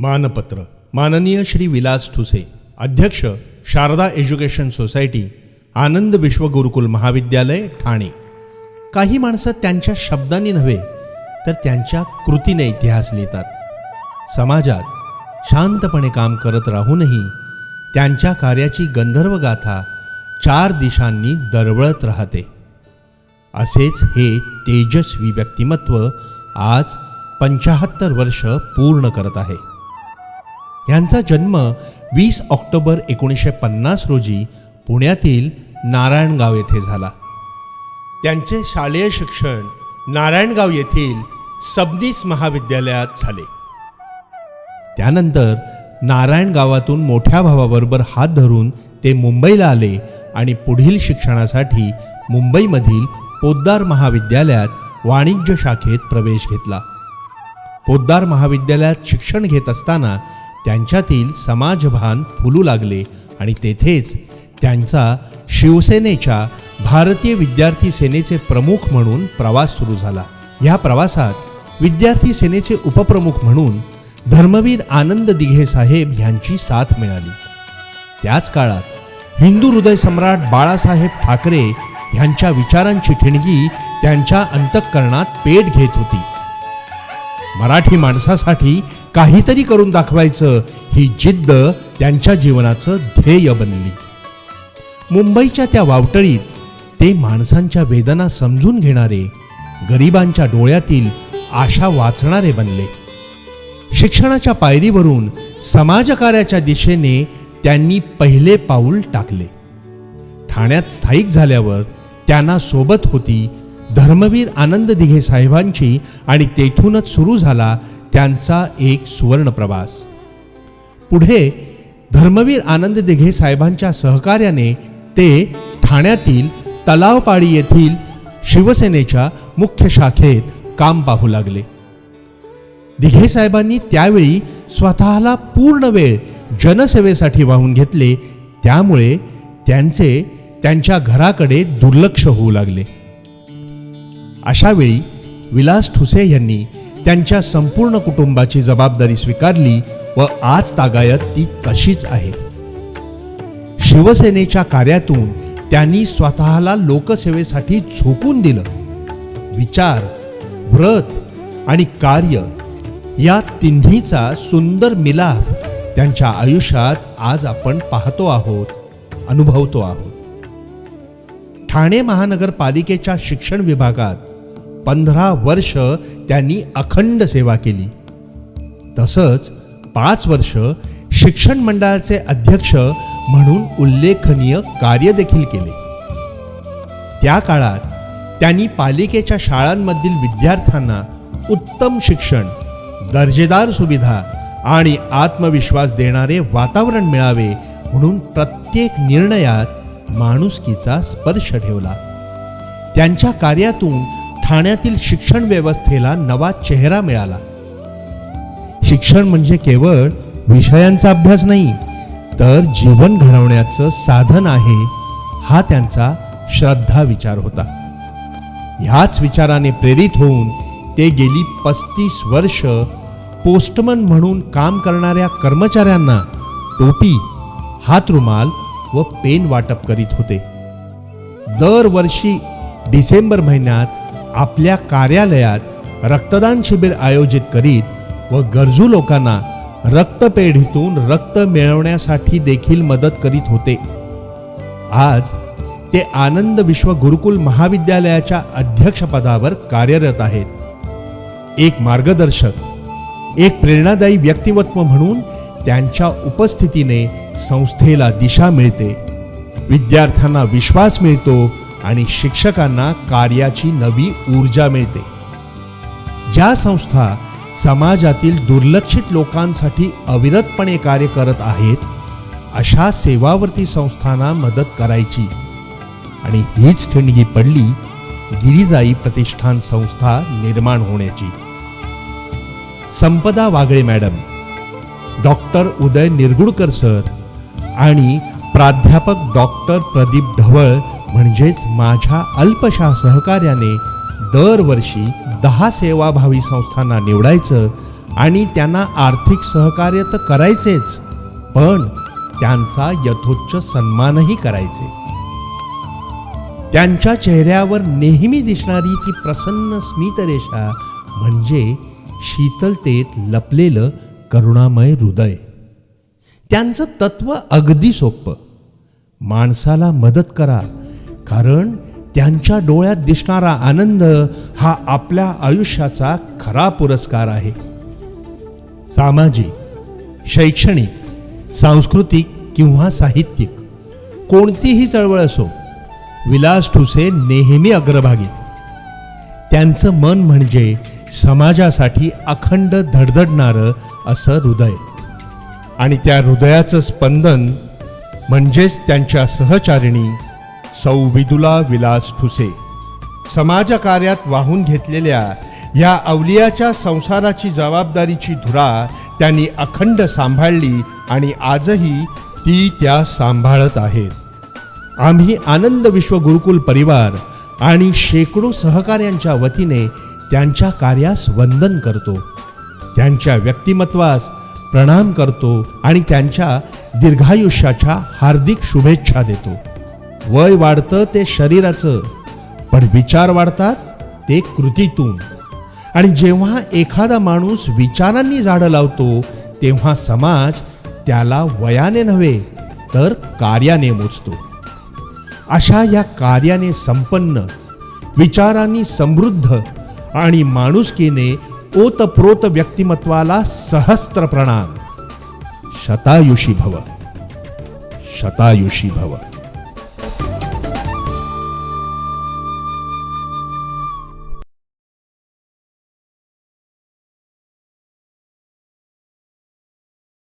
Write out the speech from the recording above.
मानपत्र. माननीय श्री विलास ठुसे अध्यक्ष शारदा एज्युकेशन सोसायटी आनंद विश्व गुरुकुल महाविद्यालय ठाणे. काही माणसं त्यांच्या शब्दांनी नव्हे तर त्यांच्या कृतीने इतिहास लिहितात. समाजात शांतपणे काम करत राहूनही त्यांच्या कार्याची गंधर्व गाथा चार दिशांनी दरवळत राहते. असेच हे तेजस्वी व्यक्तिमत्व आज पंचाहत्तर वर्ष पूर्ण करत आहे. ह्यांचा जन्म वीस ऑक्टोबर एकोणीसशे पन्नास रोजी पुण्यातील नारायणगाव येथे झाला. त्यांचे शालेय शिक्षण नारायणगाव येथील सबनीस महाविद्यालयात झाले. त्यानंतर नारायण गावातून मोठ्या भावाबरोबर हात धरून ते मुंबईला आले आणि पुढील शिक्षणासाठी मुंबईमधील पोद्दार महाविद्यालयात वाणिज्य शाखेत प्रवेश घेतला. पोद्दार महाविद्यालयात शिक्षण घेत असताना त्यांच्यातील समाजभान फुलू लागले आणि तेथेच त्यांचा शिवसेनेच्या भारतीय विद्यार्थी सेनेचे प्रमुख म्हणून प्रवास सुरू झाला. या प्रवासात विद्यार्थी सेनेचे उपप्रमुख म्हणून धर्मवीर आनंद दिघे साहेब यांची साथ मिळाली. त्याच काळात हिंदू हृदय सम्राट बाळासाहेब ठाकरे यांच्या विचारांची ठिणगी त्यांच्या अंतःकरणात पेट घेत होती. मराठी माणसासाठी काहीतरी करून दाखवायचं ही जिद्द त्यांच्या जीवनाचं ध्येय बनली. मुंबईच्या त्या वावटळीत ते माणसांच्या वेदना समजून घेणारे गरिबांच्या डोळ्यातील आशा वाचणारे बनले. शिक्षणाच्या पायरीवरून समाजकार्याच्या दिशेने त्यांनी पहिले पाऊल टाकले. ठाण्यात स्थायिक झाल्यावर त्यांना सोबत होती धर्मवीर आनंद दिघे साहेबांची आणि तेथूनच सुरू झाला त्यांचा एक सुवर्ण प्रवास. पुढे धर्मवीर आनंद दिघे साहेबांच्या सहकार्याने ते ठाण्यातील तलावपाडी येथील शिवसेनेच्या मुख्य शाखेत काम पाहू लागले. दिघे साहेबांनी त्यावेळी स्वतःला पूर्ण वेळ जनसेवेसाठी वाहून घेतले त्यामुळे त्यांचे त्यांच्या घराकडे दुर्लक्ष होऊ लागले. अशावेळी विलास ठुसे यांनी त्यांच्या संपूर्ण कुटुंबाची जबाबदारी स्वीकारली व आज तागायत ती तशीच आहे. शिवसेनेच्या कार्यातून त्यांनी स्वतःला लोकसेवेसाठी झोकून दिलं. विचार व्रत आणि कार्य या तिन्हीचा सुंदर मिलाफ त्यांच्या आयुष्यात आज आपण पाहतो आहोत अनुभवतो आहोत. ठाणे महानगरपालिकेच्या शिक्षण विभागात पंधरा वर्ष त्यांनी अखंड सेवा केली. तसंच पाच वर्ष शिक्षण मंडळाचे अध्यक्ष म्हणून उल्लेखनीय कार्य देखील केले. त्या काळात त्यांनी पालिकेच्या शाळांमधील विद्यार्थ्यांना उत्तम शिक्षण दर्जेदार सुविधा आणि आत्मविश्वास देणारे वातावरण मिळावे म्हणून प्रत्येक निर्णयात माणुसकीचा स्पर्श ठेवला. त्यांच्या कार्यातून ठाण्यातील शिक्षण व्यवस्थेला नवा चेहरा मिळाला. शिक्षण म्हणजे केवळ विषयांचा अभ्यास नाही तर जीवन घडवण्याचं साधन आहे हा त्यांचा श्रद्धा विचार होता. ह्याच विचाराने प्रेरित होऊन ते गेली पस्तीस वर्ष पोस्टमन म्हणून काम करणाऱ्या कर्मचाऱ्यांना टोपी हात रुमाल व पेन वाटप करीत होते. दरवर्षी डिसेंबर महिन्यात आपल्या कार्यालयात रक्तदान शिबिर आयोजित करीत व गरजू लोकांना रक्तपेढीतून रक्त मिळवण्यासाठी देखील मदत करीत होते. आज ते आनंद विश्व गुरुकुल महाविद्यालयाच्या अध्यक्षपदावर कार्यरत आहेत. एक मार्गदर्शक एक प्रेरणादायी व्यक्तिमत्व म्हणून त्यांच्या उपस्थितीने संस्थेला दिशा मिळते. विद्यार्थ्यांना विश्वास मिळतो आणि शिक्षकांना कार्याची नवी ऊर्जा मिळते. ज्या संस्था समाजातील दुर्लक्षित लोकांसाठी अविरतपणे कार्य करत आहेत अशा सेवावर्ती संस्थांना मदत करायची. आणि हीच ठिणगी पडली गिरिजाई प्रतिष्ठान संस्था निर्माण होण्याची. Sampada Wagle madam doctor Uday Nirgudkar sir आणि प्राध्यापक डॉक्टर प्रदीप ढवळ म्हणजेच माझ्या अल्पशा सहकार्याने दरवर्षी दहा सेवाभावी संस्थांना निवडायचं आणि त्यांना आर्थिक सहकार्य तर करायचेच पण त्यांचा यथोच्च सन्मानही करायचे. त्यांच्या चेहऱ्यावर नेहमी दिसणारी ती प्रसन्न स्मितरेषा म्हणजे शीतलतेत लपलेलं करुणामय हृदय. त्यांचं तत्व अगदी सोपं. माणसाला मदत करा कारण त्यांच्या डोळ्यात दिसणारा आनंद हा आपल्या आयुष्याचा खरा पुरस्कार आहे. सामाजिक शैक्षणिक सांस्कृतिक किंवा साहित्यिक कोणतीही चळवळ असो विलास ठुसे नेहमी अग्रभागी. त्यांचं मन म्हणजे समाजासाठी अखंड धडधडणारं असं हृदय. आणि त्या हृदयाचं स्पंदन म्हणजेच त्यांच्या सहचारिणी सौ विदुला विलास ठुसे. समाजकार्यात वाहून घेतलेल्या या अवलियाच्या संसाराची जबाबदारीची धुरा त्यांनी अखंड सांभाळली आणि आजही ती त्या सांभाळत आहेत. आम्ही आनंद विश्व गुरुकुल परिवार आणि शेकडो सहकाऱ्यांच्या वतीने त्यांच्या कार्यास वंदन करतो. त्यांच्या व्यक्तिमत्वास प्रणाम करतो आणि त्यांच्या दीर्घायुष्याच्या हार्दिक शुभेच्छा देतो. वय वाढतं ते शरीराचं पण विचार वाढतात ते कृतीतून. आणि जेव्हा एखादा माणूस विचारांनी झाडं लावतो तेव्हा समाज त्याला वयाने नव्हे तर कार्याने मोजतो. अशा या कार्याने संपन्न विचारांनी समृद्ध आणि माणुसकीने ओतप्रोत व्यक्तिमत्वाला सहस्त्र प्रणाम. शतायुषी भव. शतायुषी भव.